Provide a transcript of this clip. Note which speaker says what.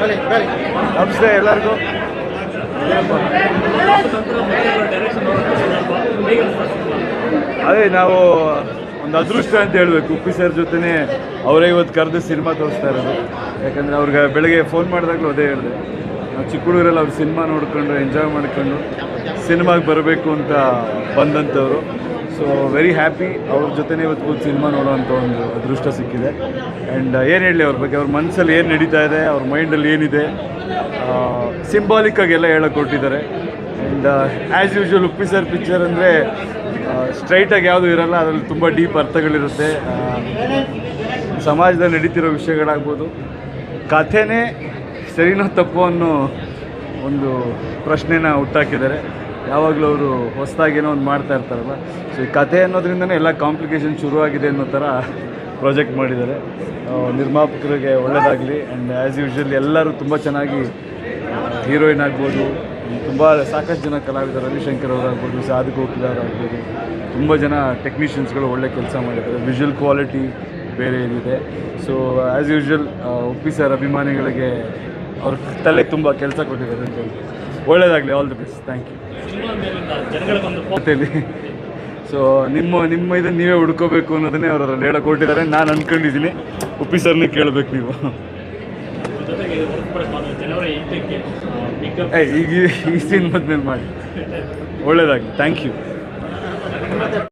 Speaker 1: ನಮಸ್ತೆ ಎಲ್ಲರಿಗೂ. ಅದೇ ನಾವು ಒಂದು ಅದೃಷ್ಟ ಅಂತ ಹೇಳಬೇಕು ಉಪ್ಪಿ ಸರ್ ಜೊತೆನೇ ಅವರೇ ಇವತ್ತು ಕರೆದು ಸಿನಿಮಾ ತೋರಿಸ್ತಾ ಇರೋದು. ಯಾಕಂದರೆ ಅವ್ರಿಗೆ ಬೆಳಗ್ಗೆ ಫೋನ್ ಮಾಡಿದಾಗಲೂ ಅದೇ ಹೇಳಿದೆ. ನಾವು ಚಿಕ್ಕ ಹುಡುಗರೆಲ್ಲ ಅವ್ರು ಸಿನಿಮಾ ನೋಡ್ಕೊಂಡು ಎಂಜಾಯ್ ಮಾಡ್ಕೊಂಡು, ಸಿನಿಮಾಗೆ ಬರಬೇಕು ಅಂತ ಬಂದಂಥವ್ರು. ಸೊ ವೆರಿ ಹ್ಯಾಪಿ ಅವ್ರ ಜೊತೆನೇ ಇವತ್ತು ಕೂತು ಸಿನಿಮಾ ನೋಡೋವಂಥ ಒಂದು ಅದೃಷ್ಟ ಸಿಕ್ಕಿದೆ. ಆ್ಯಂಡ್ ಏನು ಹೇಳಲಿ ಅವ್ರ ಬಗ್ಗೆ? ಅವ್ರ ಮನಸ್ಸಲ್ಲಿ ಏನು ನಡೀತಾ ಇದೆ? ಅವ್ರ ಮೈಂಡಲ್ಲಿ ಏನಿದೆ? ಸಿಂಬಾಲಿಕ್ಕಾಗಿ ಎಲ್ಲ ಹೇಳಕ್ಕೆ ಕೊಟ್ಟಿದ್ದಾರೆ. And as usual Uppi sir picture ಅಂದರೆ ಸ್ಟ್ರೈಟಾಗಿ ಯಾವುದು ಇರಲ್ಲ, ಅದರಲ್ಲಿ ತುಂಬ ಡೀಪ್ ಅರ್ಥಗಳಿರುತ್ತೆ. ಸಮಾಜದಲ್ಲಿ ನಡೀತಿರೋ ವಿಷಯಗಳಾಗ್ಬೋದು. ಕಥೆನೇ ಸರಿನೋ ತಪ್ಪು ಅನ್ನೋ ಒಂದು ಪ್ರಶ್ನೆನ ಹುಟ್ಟಾಕಿದ್ದಾರೆ. ಯಾವಾಗಲೂ ಅವರು ಹೊಸದಾಗೇನೋ ಒಂದು ಮಾಡ್ತಾ ಇರ್ತಾರಲ್ಲ. ಸೊ ಈ ಕಥೆ ಅನ್ನೋದ್ರಿಂದನೇ ಎಲ್ಲ ಕಾಂಪ್ಲಿಕೇಶನ್ ಶುರುವಾಗಿದೆ ಅನ್ನೋ ಥರ ಪ್ರಾಜೆಕ್ಟ್ ಮಾಡಿದ್ದಾರೆ. ನಿರ್ಮಾಪಕರಿಗೆ ಒಳ್ಳೆಯದಾಗಲಿ ಆ್ಯಂಡ್ ಆ್ಯಸ್ ಯೂಶ್ವಲ್ ಎಲ್ಲರೂ ತುಂಬ ಚೆನ್ನಾಗಿ ಹೀರೋಯಿನ್ ಆಗ್ಬೋದು. ತುಂಬ ಸಾಕಷ್ಟು ಜನ ಕಲಾವಿದರು, ರವಿಶಂಕರ್ ಅವರಾಗ್ಬೋದು, ಸಾಧು ಆಗ್ಬೋದು. ತುಂಬ ಜನ ಟೆಕ್ನಿಷಿಯನ್ಸ್ಗಳು ಒಳ್ಳೆ ಕೆಲಸ ಮಾಡಿದ್ದಾರೆ. ವಿಜುವಲ್ ಕ್ವಾಲಿಟಿ ಬೇರೆ ಏನಿದೆ. So as usual Uppi sir ಅಭಿಮಾನಿಗಳಿಗೆ ಅವ್ರ ತಲೆ ತುಂಬ ಕೆಲಸ ಕೊಟ್ಟಿದ್ದಾರೆ ಅಂತ ಹೇಳಿ ಒಳ್ಳೆಯದಾಗಲಿ all the best thank you so ನಿಮ್ಮ ನಿಮ್ಮ ಇದನ್ನು ನೀವೇ ಹುಡ್ಕೋಬೇಕು ಅನ್ನೋದನ್ನೇ ಅವರು ಅದರಲ್ಲಿ ಹೇಳಕ್ಕೆ ಕೊಟ್ಟಿದ್ದಾರೆ ನಾನು ಅಂದ್ಕೊಂಡಿದ್ದೀನಿ ಉಪ್ಪಿ ಸರ್ನೇ ಕೇಳಬೇಕು ನೀವು. ಈಗ ಈ- ಸೀನ್ ಸಿನಿಮಾದ ಮಾಡಿ. ಒಳ್ಳೇದಾಗಲಿ. Thank you